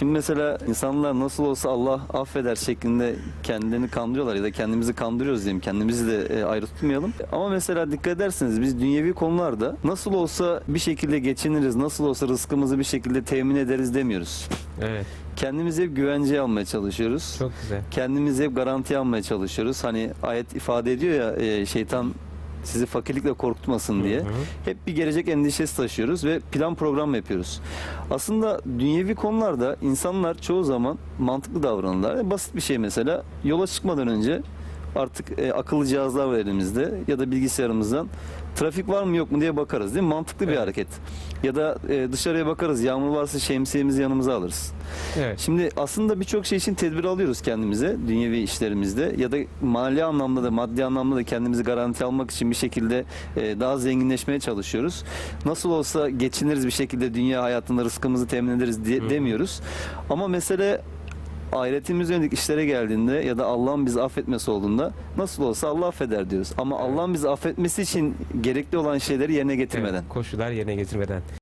Şimdi mesela insanlar nasıl olsa Allah affeder şeklinde kendilerini kandırıyorlar ya da kendimizi kandırıyoruz diyeyim. Kendimizi de e, ayrı tutmayalım. Ama mesela dikkat ederseniz biz dünyevi konularda nasıl olsa bir şekilde geçiniriz, nasıl olsa rızkımızı bir şekilde temin ederiz demiyoruz. Evet. Kendimizi hep güvenceye almaya çalışıyoruz. Çok güzel. Kendimizi hep garantiye almaya çalışıyoruz. Hani ayet ifade ediyor ya e, şeytan sizi fakirlikle korkutmasın diye. Hı hı. Hep bir gelecek endişesi taşıyoruz ve plan program yapıyoruz. Aslında dünyevi konularda insanlar çoğu zaman mantıklı davranırlar. Basit bir şey mesela yola çıkmadan önce artık e, akıllı cihazlar var elimizde ya da bilgisayarımızdan trafik var mı yok mu diye bakarız değil mi? Mantıklı bir Evet. hareket. Ya da e, dışarıya bakarız yağmur varsa şemsiyemizi yanımıza alırız. Evet. Şimdi aslında birçok şey için tedbir alıyoruz kendimize dünyevi işlerimizde ya da mali anlamda da maddi anlamda da kendimizi garanti almak için bir şekilde e, daha zenginleşmeye çalışıyoruz. Nasıl olsa geçiniriz bir şekilde dünya hayatında rızkımızı temin ederiz diye, demiyoruz. Ama mesele ahiretimiz yönelik işlere geldiğinde ya da Allah'ın bizi affetmesi olduğunda nasıl olsa Allah affeder diyoruz. Ama. Allah'ın bizi affetmesi için gerekli olan şeyleri yerine getirmeden. Koşullar yerine getirmeden.